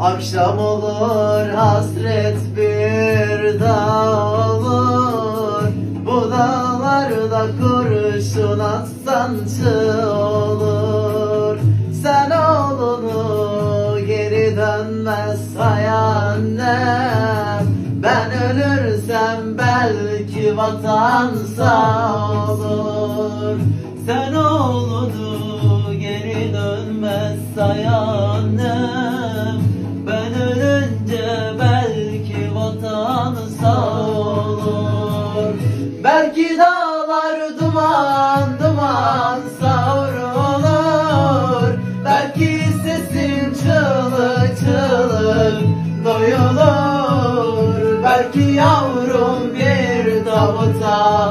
Akşam olur hasret bir dağ olur Bu dağlarda kurşun atsan olur. Sen oğlunu geri dönmez hay annem Ben ölürsem belki vatan sağ olur. Sen oğlunu geri dönmez hay annem Belki dağlar duman duman savrulur Belki sesin çığlı çığlık doyulur. Belki yavrum bir davuta